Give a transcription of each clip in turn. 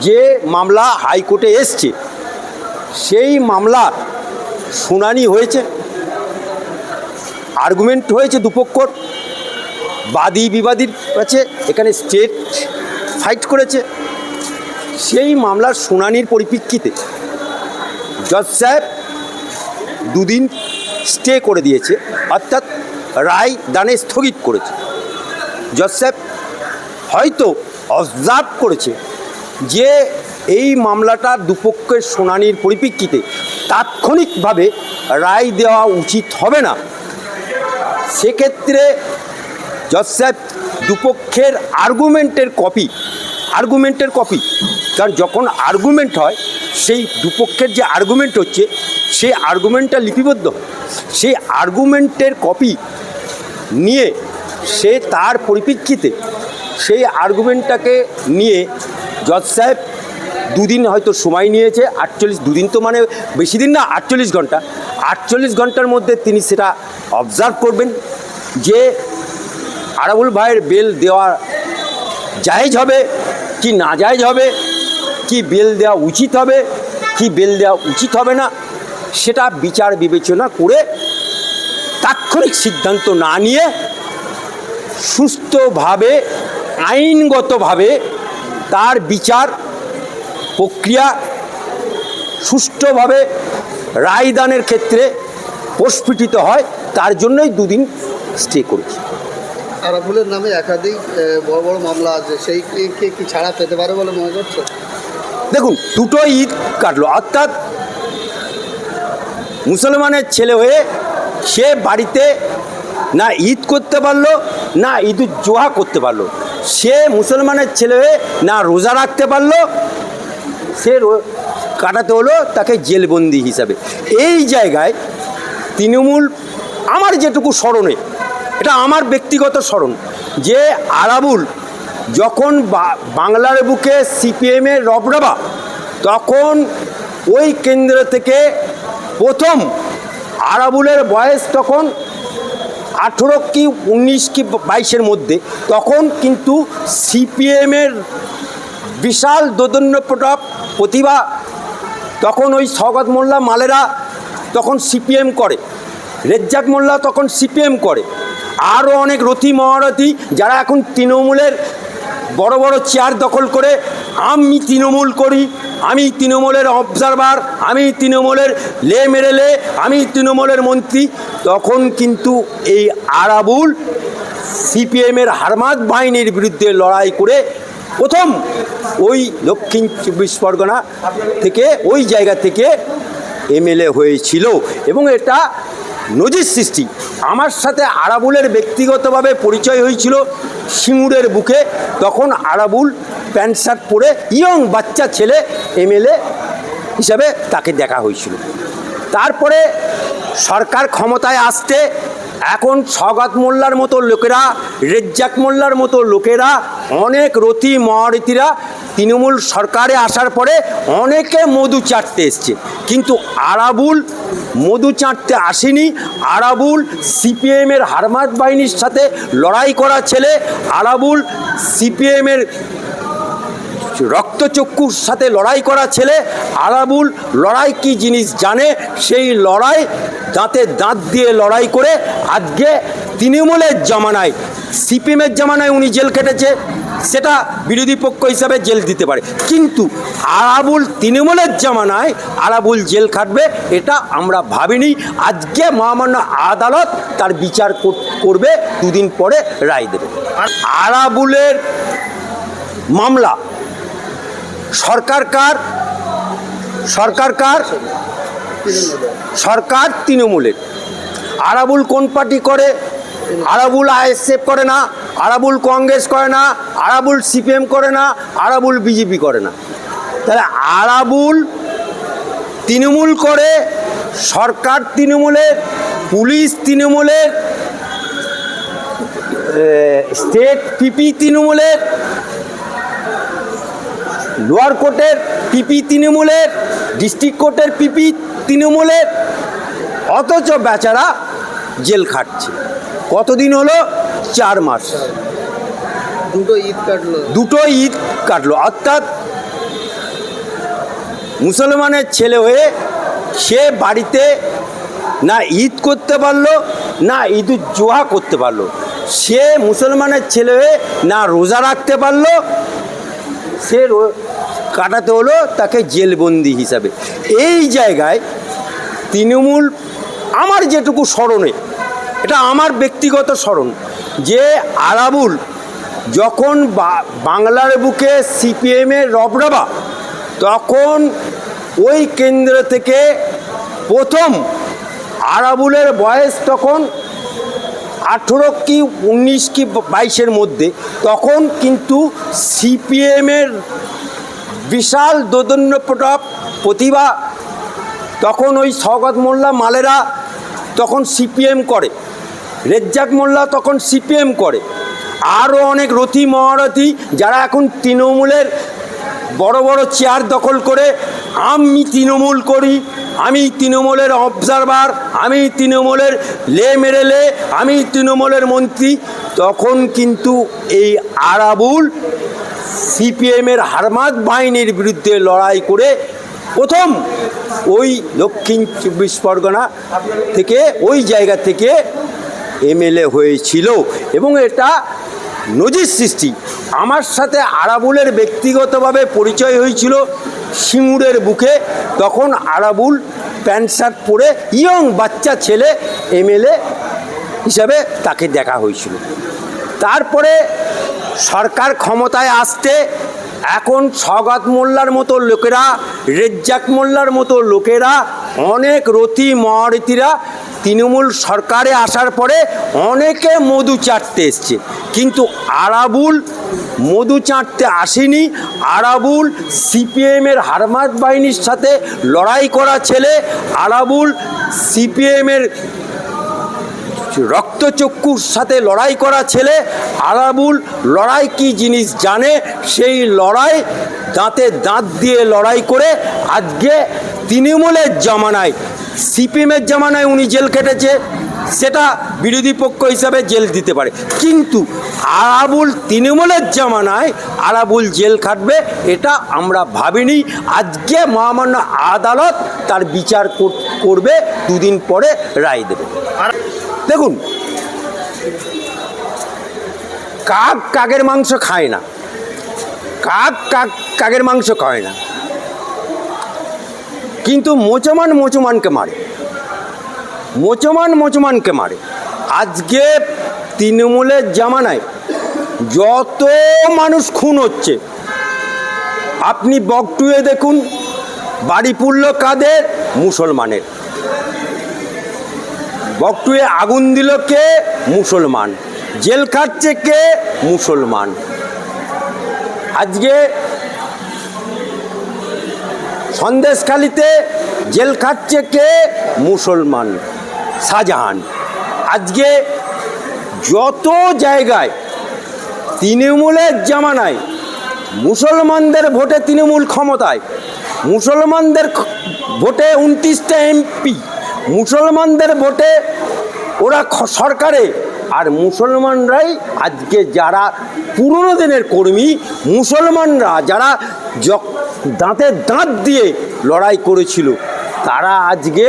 যে মামলা হাইকোর্টে এসছে, সেই মামলার শুনানি হয়েছে। আর্গুমেন্ট হয়েছে দুপক্ষর। বাদী বিবাদীর কাছে, এখানে স্টেট ফাইট করেছে। সেই মামলার শুনানির পরিপ্রেক্ষিতে জজ সাহেব দুদিন স্টে করে দিয়েছে, অর্থাৎ রায় দানে স্থগিত করেছে। জজ সাহেব হয়তো অবজার্ভ করেছে। যে এই মামলাটা দুপক্ষের শুনানির পরিপ্রেক্ষিতে তাৎক্ষণিকভাবে রায় দেওয়া উচিত হবে না সেক্ষেত্রে জজ সাহেব, দুপক্ষের আর্গুমেন্টের কপি আর্গুমেন্টের কপি কারণ যখন আর্গুমেন্ট হয়, সেই দুপক্ষের যে আর্গুমেন্ট হচ্ছে, সেই আর্গুমেন্টটা লিপিবদ্ধ। সেই আর্গুমেন্টের কপি নিয়ে সে তার পরিপ্রেক্ষিতে সেই আর্গুমেন্টটাকে নিয়ে জজ সাহেব দুদিন হয়তো সময় নিয়েছে, আটচল্লিশ, দুদিন তো মানে বেশি দিন না, আটচল্লিশ ঘণ্টা। আটচল্লিশ ঘণ্টার মধ্যে তিনি সেটা অবজার্ভ করবেন যে আরাবুল ভাইয়ের বেল দেওয়া জায়েজ হবে কি না জায়েজ হবে, কি বেল দেওয়া উচিত হবে, কি বেল দেওয়া উচিত হবে না, সেটা বিচার বিবেচনা করে তাৎক্ষণিক সিদ্ধান্ত না নিয়ে সুস্থভাবে, আইনগতভাবে তার বিচার প্রক্রিয়া সুষ্ঠুভাবে রায়দানের ক্ষেত্রে প্রস্ফুটিত হয় তার জন্যই দুদিন স্টে করেছি। আরাফুলের নামে একাধিক বড় বড় মামলা আছে সেই কি- ছাড়া পেতে পারে বলে মনে করছ? দেখুন দুটো ঈদ কাটলো অর্থাৎ মুসলমানের ছেলে হয়ে সে বাড়িতে না ঈদ করতে পারল না ঈদ জোহা করতে পারল। সে মুসলমানের ছেলে না রোজা রাখতে পারল, সে কাটাতে হলো তাকে জেলবন্দি হিসাবে। এই জায়গায় তৃণমূল আমার যেটুকু স্মরণে, এটা আমার ব্যক্তিগত স্মরণ, যে আরাবুল যখন বাংলার বুকে সিপিএমের রবরাবা, তখন ওই কেন্দ্র থেকে প্রথম আরাবুলের বয়স তখন আঠেরো কি উনিশ কি বাইশের মধ্যে, তখন কিন্তু সিপিএমের বিশাল দোদন্য প্রতাপ প্রতিভা, তখন ওই সগত মোল্লা মালেরা তখন সিপিএম করে, রেজ্জাক মোল্লা তখন সিপিএম করে, আরও অনেক রথি মহারথী যারা এখন তৃণমূলের বড় বড় চেয়ার দখল করে, আমি তৃণমূল করি। আমি তৃণমূলের অবজারভার আমি তৃণমূলের লে মেরেলে আমি তৃণমূলের মন্ত্রী, তখন কিন্তু এই আরাবুল সিপিএমের হারমাদ বাহিনীর বিরুদ্ধে লড়াই করে প্রথম ওই দক্ষিণ চব্বিশ পরগনা থেকে ওই জায়গা থেকে এমএলএ হয়েছিল এবং এটা নজির সৃষ্টি। আমার সাথে আরাবুলের ব্যক্তিগতভাবে পরিচয় হয়েছিল সিঙ্গুরের বুকে। তখন আরাবুল প্যান্ট শার্ট পরে ইয়ং বাচ্চা ছেলে এমএলএ হিসাবে তাকে দেখা হয়েছিল। তারপরে সরকার ক্ষমতায় আসতে এখন সগাত মোল্লার মতো লোকেরা, রেজ্জাক মোল্লার মতো লোকেরা, অনেক রতি মহারথীরা তৃণমূল সরকারে আসার পরে অনেকে মধু চাটতে এসছে। কিন্তু আরাবুল মধু চাটতে আসেনি। আরাবুল সিপিএমের হারমাত বাহিনীর সাথে লড়াই করা ছেলে আরাবুল সিপিএমের রক্তচক্ষুর সাথে লড়াই করা ছেলে আরাবুল লড়াই কি জিনিস জানে? সেই লড়াই দাঁতে দাঁত দিয়ে লড়াই করে আজকে তৃণমূলের জামানায়, সিপিএমের জামানায় উনি জেল কেটেছে সেটা বিরোধী পক্ষ হিসাবে জেল দিতে পারে। কিন্তু আরাবুল তৃণমূলের জামানায় আরাবুল জেল খাটবে, এটা আমরা ভাবিনি। আজকে মহামান্য আদালত তার বিচার কর- করবে, দুদিন পরে রায় দেবে। আর আরাবুলের মামলা সরকার কার? সরকার কার? সরকার তৃণমূলের। আরাবুল কোন পার্টি করে? আরাবুল আইএসএফ করে না, আরাবুল কংগ্রেস করে না, আরাবুল সিপিএম করে না, আরাবুল বিজেপি করে না। তাহলে আরাবুল তৃণমূল করে, সরকার তৃণমূলের, পুলিশ তৃণমূলের স্টেট পিপি তৃণমূলের লোয়ার কোর্টের পিপি তৃণমূলের ডিস্ট্রিক্ট কোর্টের পিপি তৃণমূলের অথচ বেচারা জেল খাটছে। কতদিন হলো? চার মাস। দুটো ঈদ কাটলো। দুটো ঈদ কাটলো। অর্থাৎ মুসলমানের ছেলে হয়ে সে বাড়িতে না ঈদ করতে পারল না ঈদ জোহা করতে পারল। সে মুসলমানের ছেলে হয়ে না রোজা রাখতে পারল সে কাটাতে হলো তাকে জেলবন্দি হিসাবে। এই জায়গায় তৃণমূল আমার যেটুকু স্মরণে, এটা আমার ব্যক্তিগত স্মরণ, যে আরাবুল যখন বাংলার বুকে সিপিএমের রবরাবা, তখন ওই কেন্দ্র থেকে প্রথম আরাবুলের বয়স তখন আঠেরো কি উনিশ কি বাইশের মধ্যে, তখন কিন্তু সিপিএমের বিশাল দোদন্য প্রতাপ প্রতিভা, তখন ওই স্বগত মোল্লা মালেরা তখন সিপিএম করে, রেজ্জাক মোল্লা তখন সিপিএম করে, আরও অনেক রথি মহারথী যারা এখন তৃণমূলের বড় বড় চেয়ার দখল করে, আমি তৃণমূল করি। আমি তৃণমূলের অবজারভার আমি তৃণমূলের লে মেরেলে আমি তৃণমূলের মন্ত্রী, তখন কিন্তু এই আরাবুল সিপিএমের হারমাত বাহিনীর বিরুদ্ধে লড়াই করে প্রথম ওই দক্ষিণ চব্বিশ পরগনা থেকে, ওই জায়গা থেকে এমএলএ হয়েছিল। এবং এটা নজির সৃষ্টি। আমার সাথে আরাবুলের ব্যক্তিগতভাবে পরিচয় হয়েছিল। সিঙ্গুরের বুকে তখন আরাবুল প্যান্ট শার্ট পরে ইয়ং বাচ্চা ছেলে এমএলএ হিসাবে তাকে দেখা হয়েছিল। তারপরে সরকার ক্ষমতায় আসতে এখন সগাত মোল্লার মতো লোকেরা, রেজ্জাক মোল্লার মতো লোকেরা, অনেক রথি মহারথীরা তৃণমূল সরকারে আসার পরে অনেকে মধু চাটতে এসছে। কিন্তু আরাবুল মধু চাঁটতে আসেনি। আরাবুল সিপিএমের হারমাত বাহিনীর সাথে লড়াই করা ছেলে আরাবুল সিপিএমের রক্তচক্ষুর সাথে লড়াই করা ছেলে আরাবুল লড়াই কি জিনিস জানে? সেই লড়াই দাঁতে দাঁত দিয়ে লড়াই করে আজকে তৃণমূলের জামানায়, সিপিএমের জামানায় উনি জেল কেটেছে সেটা বিরোধী পক্ষ হিসাবে জেল দিতে পারে। কিন্তু আরাবুল তৃণমূলের জামানায় আরাবুল জেল খাটবে, এটা আমরা ভাবিনি। আজকে মহামান্য আদালত তার বিচার কর- করবে, দুদিন পরে রায় দেবে। দেখুন, কাক কাকের মাংস খায় না। কাক কাক কাকের মাংস খায় না। কিন্তু মোচমান মোচমানকে মারে। মোচমান মোচমানকে মারে। আজকে তৃণমূলের জামানায় যত মানুষ খুন হচ্ছে, আপনি বকটুয়ে দেখুন বাড়ি পুড়ল কাদের মুসলমানের। বকটুয়ে আগুন দিল কে? মুসলমান। জেল খাটছে কে? মুসলমান। আজকে সন্দেশখালিতে জেল খাটছে কে? মুসলমান। শাহজাহান। আজকে যত জায়গায় তৃণমূলের জামানায় মুসলমানদের ভোটে তৃণমূল ক্ষমতায়, মুসলমানদের ভোটে উনত্রিশটা এমপি, মুসলমানদের ভোটে ওরা সরকারে, আর মুসলমানরাই আজকে যারা পুরনো দিনের কর্মী, মুসলমানরা যারা দাঁতে দাঁত দিয়ে লড়াই করেছিল, তারা আজকে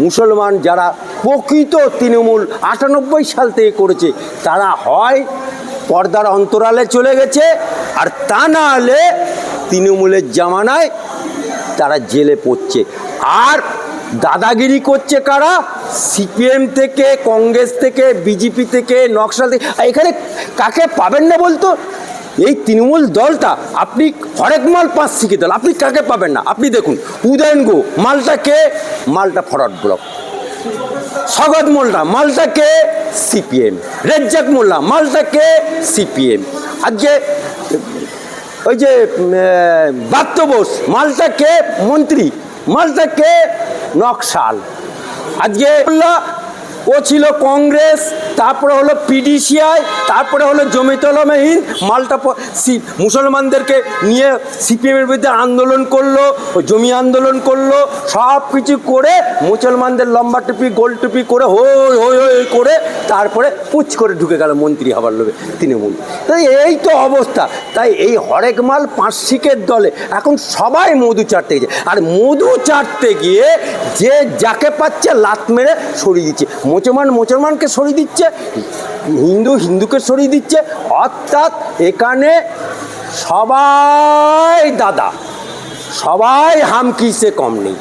মুসলমান যারা প্রকৃত তৃণমূল আটানব্বই সাল থেকে করেছে, তারা হয় পর্দার অন্তরালে চলে গেছে, আর তা না হলে তৃণমূলের জামানায় তারা জেলে পড়ছে। আর দাদাগিরি করছে কারা? সিপিএম থেকে, কংগ্রেস থেকে, বিজেপি থেকে, নকশাল থেকে। এখানে কাকে পাবেন না বলতো? এই তৃণমূল দলটা আপনি হরেকমাল পাঁচ শিখে দল, আপনি কাকে পাবেন না? আপনি দেখুন, উদয়ন গো, মালটা কে? মালটা ফরওয়ার্ড ব্লক। স্বগত মোল্লা মালটাকে সিপিএম। রেজ্জাক মোল্লা, মালটা কে? সিপিএম। আজকে, ওই যে বাত্য বোস মালটাকে মন্ত্রী। মালটা কে? নকশাল। আজকে ও ছিল কংগ্রেস, তারপরে হলো পিডিসিআই, তারপরে হলো জমিতলমহীন মালটা সি- মুসলমানদেরকে নিয়ে সিপিএমের বিরুদ্ধে আন্দোলন করল, জমি আন্দোলন করল সব কিছু করে মুসলমানদের লম্বা টুপি, গোল টুপি করে হই হই হই করে তারপরে পুচ করে ঢুকে গেল মন্ত্রী হবার লোভে, তৃণমূল। তাই এই তো অবস্থা। তাই এই হরেক মাল পাঁচ শিকের দলে এখন সবাই মধু চাটতে গেছে। আর মধু চাটতে গিয়ে যে যাকে পাচ্ছে লাত মেরে সরিয়ে দিচ্ছে। মুসলমান মুসলমানকে সরিয়ে দিচ্ছে, হিন্দু হিন্দুকে সরিয়ে দিচ্ছে, অর্থাৎ এখানে সবাই দাদা, সবাই হামকিসে কম নেই।